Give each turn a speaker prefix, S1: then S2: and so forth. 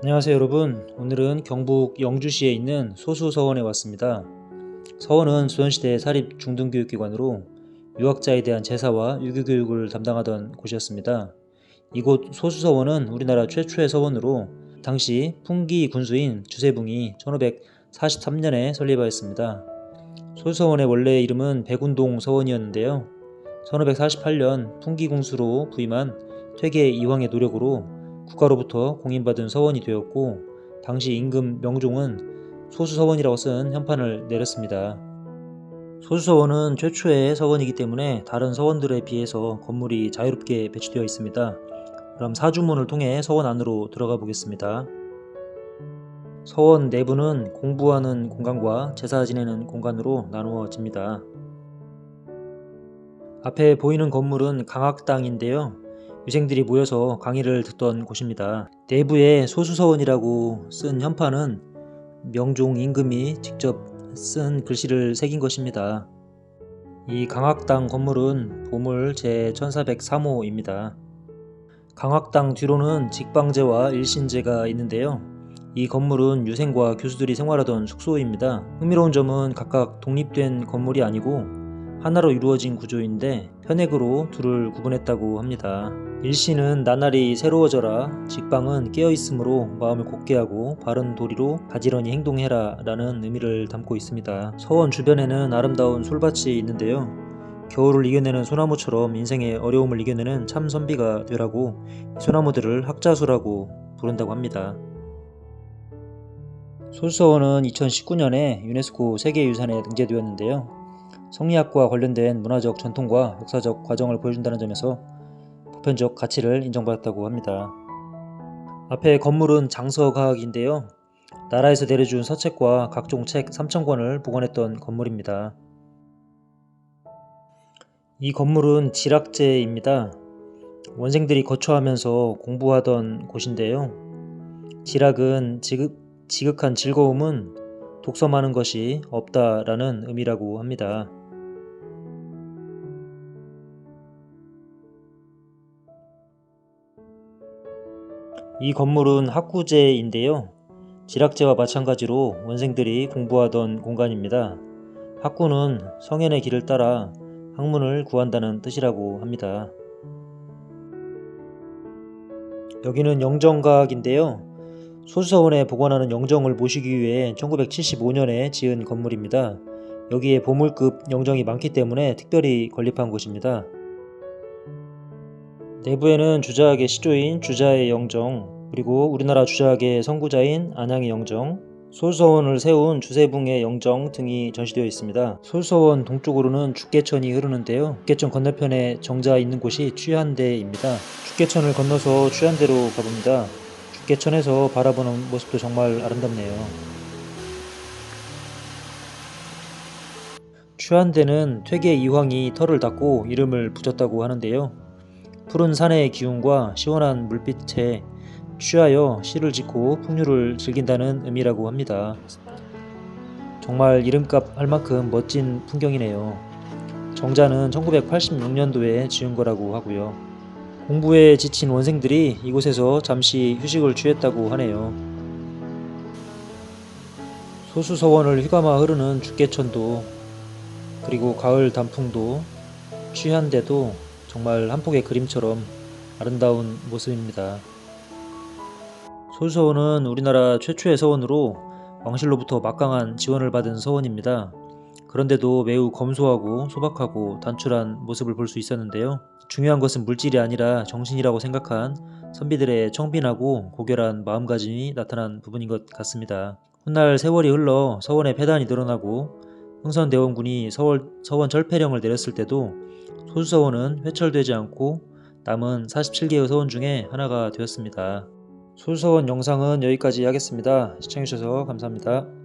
S1: 안녕하세요 여러분. 오늘은 경북 영주시에 있는 소수서원에 왔습니다. 서원은 조선시대 사립 중등교육기관으로 유학자에 대한 제사와 유교교육을 담당하던 곳이었습니다. 이곳 소수서원은 우리나라 최초의 서원으로 당시 풍기 군수인 주세붕이 1543년에 설립하였습니다. 소수서원의 원래 이름은 백운동 서원이었는데요. 1548년 풍기궁수로 부임한 퇴계 이황의 노력으로 국가로부터 공인받은 서원이 되었고 당시 임금 명종은 소수서원이라고 쓴 현판을 내렸습니다. 소수서원은 최초의 서원이기 때문에 다른 서원들에 비해서 건물이 자유롭게 배치되어 있습니다. 그럼 사주문을 통해 서원 안으로 들어가 보겠습니다. 서원 내부는 공부하는 공간과 제사 지내는 공간으로 나누어집니다. 앞에 보이는 건물은 강학당인데요. 유생들이 모여서 강의를 듣던 곳입니다. 내부에 소수서원이라고 쓴 현판은 명종 임금이 직접 쓴 글씨를 새긴 것입니다. 이 강학당 건물은 보물 제1403호입니다. 강학당 뒤로는 직방제와 일신제가 있는데요. 이 건물은 유생과 교수들이 생활하던 숙소입니다. 흥미로운 점은 각각 독립된 건물이 아니고 하나로 이루어진 구조인데 현액으로 둘을 구분했다고 합니다. 일시는 나날이 새로워져라 직방은 깨어있으므로 마음을 굳게 하고 바른 도리로 가지런히 행동해라 라는 의미를 담고 있습니다. 서원 주변에는 아름다운 솔밭이 있는데요. 겨울을 이겨내는 소나무처럼 인생의 어려움을 이겨내는 참 선비가 되라고 소나무들을 학자수라고 부른다고 합니다. 소수서원은 2019년에 유네스코 세계유산에 등재되었는데요. 성리학과 관련된 문화적 전통과 역사적 과정을 보여준다는 점에서 보편적 가치를 인정받았다고 합니다. 앞에 건물은 장서가학인데요. 나라에서 내려준 서책과 각종 책 3,000권을 보관했던 건물입니다. 이 건물은 지락제입니다. 원생들이 거처하면서 공부하던 곳인데요. 지락은 지극, 지극한 즐거움은 독서하는 것이 없다라는 의미라고 합니다. 이 건물은 학구제인데요. 지락제와 마찬가지로 원생들이 공부하던 공간입니다. 학구는 성현의 길을 따라 학문을 구한다는 뜻이라고 합니다. 여기는 영정각인데요. 소수서원에 보관하는 영정을 모시기 위해 1975년에 지은 건물입니다. 여기에 보물급 영정이 많기 때문에 특별히 건립한 곳입니다. 내부에는 주자학의 시조인 주자의 영정, 그리고 우리나라 주자학의 선구자인 안양의 영정, 소수서원을 세운 주세붕의 영정 등이 전시되어 있습니다. 소수서원 동쪽으로는 죽계천이 흐르는데요. 죽계천 건너편에 정자 있는 곳이 취한대입니다. 죽계천을 건너서 취한대로 가봅니다. 죽계천에서 바라보는 모습도 정말 아름답네요. 취한대는 퇴계 이황이 털을 닦고 이름을 붙였다고 하는데요. 푸른 산의 기운과 시원한 물빛에 취하여 시를 짓고 풍류를 즐긴다는 의미라고 합니다. 정말 이름값 할 만큼 멋진 풍경이네요. 정자는 1986년도에 지은 거라고 하고요. 공부에 지친 원생들이 이곳에서 잠시 휴식을 취했다고 하네요. 소수서원을 휘감아 흐르는 죽계천도 그리고 가을 단풍도 취한데도 정말 한 폭의 그림처럼 아름다운 모습입니다. 소수서원은 우리나라 최초의 서원으로 왕실로부터 막강한 지원을 받은 서원입니다. 그런데도 매우 검소하고 소박하고 단출한 모습을 볼 수 있었는데요. 중요한 것은 물질이 아니라 정신이라고 생각한 선비들의 청빈하고 고결한 마음가짐이 나타난 부분인 것 같습니다. 훗날 세월이 흘러 서원의 폐단이 늘어나고 흥선대원군이 서월, 서원 철폐령을 내렸을 때도 소수서원은 회철되지 않고 남은 47개의 서원 중에 하나가 되었습니다. 소수서원 영상은 여기까지 하겠습니다. 시청해주셔서 감사합니다.